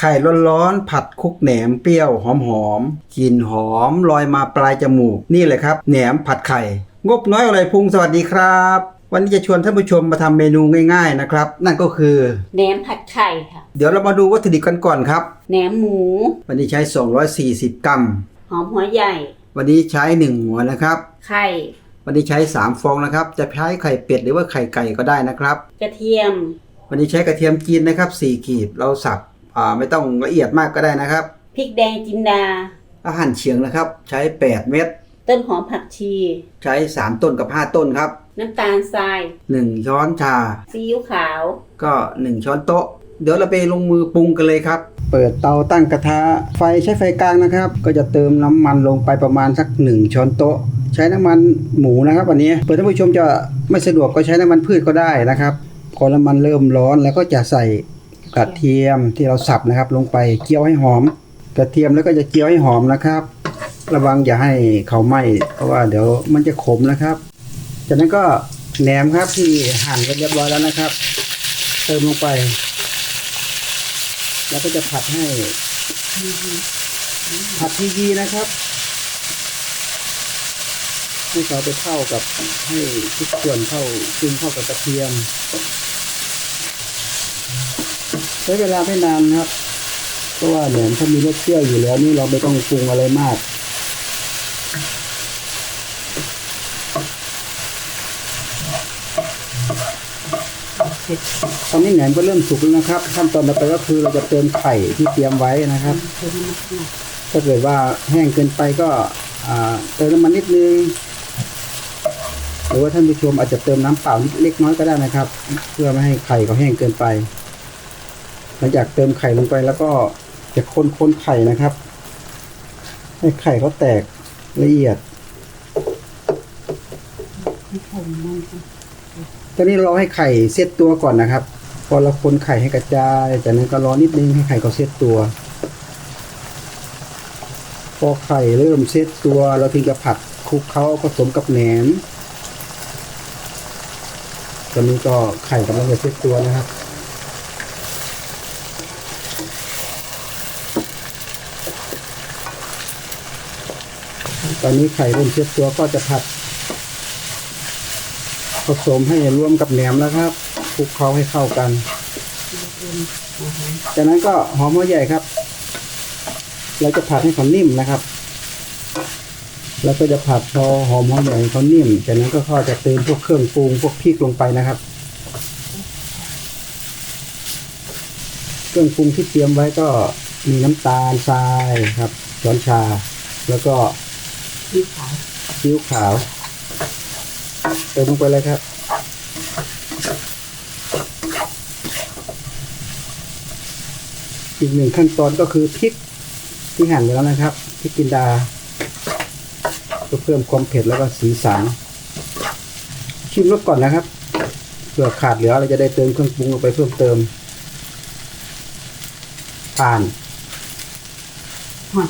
ไข่ร้อนๆผัดคลุกแหนมเปรี้ยวหอมๆกลิ่นหอมลอยมาปลายจมูก นี่เลยครับแหนมผัดไข่ งบน้อยอะไรพุงสวัสดีครับ วันนี้จะชวนท่านผู้ชมมาทำเมนูง่ายๆนะครับ นั่นก็คือแหนมผัดไข่ค่ะ เดี๋ยวเรามาดูวัตถุดิบกันก่อนครับแหนมหมู วันนี้ใช้ 240 กรัม หอมหัวใหญ่วันวันนี้ใช้ 1 หัวนะครับ ไข่ วันนี้ใช้ 3 ฟองนะครับ จะใช้ไข่เป็ดหรือว่าไข่ไก่ก็ได้นะครับ กระเทียม วันนี้ใช้กระเทียมจีนนะครับ4ขีดเราสับ อ่าไม่ต้องละเอียดมากก็ได้นะครับ พริกแดงจินดา อาหารเฉียงนะครับ ใช้ 8 เม็ด ต้นหอมผักชี ใช้ 3 ต้นกับ 5 ต้นครับ น้ำตาลทราย 1 ช้อนชา ซีอิ๊วขาว ก็ 1 ช้อนโต๊ะ เดี๋ยวเราไปลงมือปรุงกันเลยครับ เปิดเตาตั้งกระทะ ไฟใช้ไฟกลางนะครับ ก็จะเติมน้ำมันลงไปประมาณสัก 1 ช้อนโต๊ะ ใช้น้ำมันหมูนะครับวันนี้เปิดท่านผู้ชมจะไม่สะดวกก็ใช้น้ำมันพืชก็ได้นะครับ พอน้ำมันเริ่มร้อนแล้วก็จะใส่ กระเทียมที่เราสับนะครับ ลงไปเจียวให้หอม กระเทียมแล้วก็จะเจียวให้หอมนะครับ ระวังอย่าให้เขาไหม้เพราะว่าเดี๋ยวมันจะขมนะครับ จากนั้นก็แหนมครับที่หั่นกันเรียบร้อยแล้วนะครับ เติมลงไป แล้วก็จะผัดให้ผัดทียีนะครับให้เขาไปเข้ากับให้ทุกส่วนเข้าซึมเข้ากับกระเทียม ช้เวลาไม่นานนะครับเพราะว่าแหนมถ้ามีรสเปรี้ยวอยู่แล้วนี่เราไม่ต้องปรุงอะไรมากตอนนี้แหนมก็เริ่มสุกแล้วนะครับ ขั้นตอนต่อไปก็คือเราจะเติมไข่ที่เตรียมไว้นะครับ ถ้าเกิดว่าแห้งเกินไปก็เติมน้ำมันนิดนึงหรือว่าท่านผู้ชมอาจจะเติมน้ำเปล่านิดเล็กน้อยก็ได้นะครับ เพื่อไม่ให้ไข่เขาแห้งเกินไป หลังจากเติมไข่ลงไปแล้วก็จะคนคนๆไข่นะครับ ให้ไข่เขาแตกละเอียดตอนนี้เราให้ไข่เซตตัวก่อนนะครับ พอเราคนไข่ให้กระจายจากนั้นก็รอนิดนึงให้ไข่เขาเซตตัว พอไข่เริ่มเซตตัว เราถึงจะผัดคลุกเขาผสมกับแหนมตอนนี้ก็ไข่กำลังจะเซตตัวนะครับ ตอนนี้ไข่เริ่มเซตตัวก็จะผัดผสมให้รวมกับแหนมแล้วครับคลุกเคล้าให้เข้ากัน จากนั้นก็หอมหัวใหญ่ครับ เราจะผัดให้เขานิ่มนะครับ แล้วก็จะผัดพอหอมหัวใหญ่เขานิ่ม จากนั้นก็ข้อจะเติมพวกเครื่องปรุงพวกพริกลงไปนะครับ เครื่องปรุงที่เตรียมไว้ก็มีน้ำตาลทรายครับช้อนชา แล้วก็ ซีอิ๊วขาวซีอิ๊วขาว เติมลงไปเลยครับ อีกหนึ่งขั้นตอนก็คือพริกที่หั่นไว้แล้วนะครับพริกจินดาเพื่อเพิ่มความเผ็ดแล้วก็สีสันชิมรสก่อนนะครับเผื่อขาดเหลือเราจะได้เติมเครื่องปรุงลงไปเพิ่มเติมผ่านหอม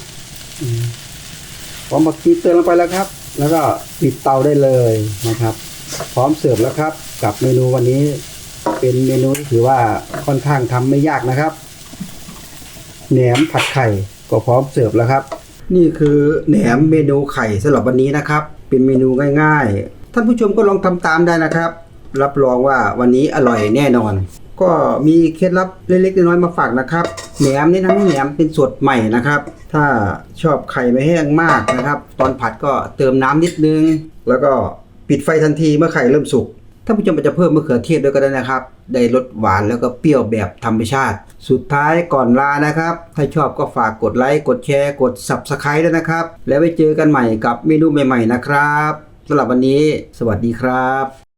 พร้อมบักชีเติมลงไปแล้วครับ แล้วก็ปิดเตาได้เลยนะครับ พร้อมเสิร์ฟแล้วครับ กับเมนูวันนี้ เป็นเมนูที่ถือว่าค่อนข้างทำไม่ยากนะครับแหนมผัดไข่ก็พร้อมเสิร์ฟแล้วครับ นี่คือแหนมเมนูไข่สำหรับวันนี้นะครับ เป็นเมนูง่าย ๆ ท่านผู้ชมก็ลองทำตามได้นะครับ รับรองว่าวันนี้อร่อยแน่นอน ก็มีเคล็ดลับเล็กๆน้อยๆมาฝากนะครับแหนมนี่ทั้งแหนมเป็นสดใหม่นะครับ ถ้าชอบไข่ไม่แห้งมากนะครับ ตอนผัดก็เติมน้ำนิดนึง แล้วก็ปิดไฟทันทีเมื่อไข่เริ่มสุกถ้าผู้ชมอาจจะเพิ่มมะเขือเทศด้วยก็ได้นะครับ ได้รสหวานแล้วก็เปรี้ยวแบบธรรมชาติ สุดท้ายก่อนลานะครับ ถ้าชอบก็ฝากกดไลค์ กดแชร์ กด Subscribe ด้วยนะครับ แล้วไว้เจอกันใหม่กับเมนูใหม่ ๆ นะครับสำหรับวันนี้ สวัสดีครับ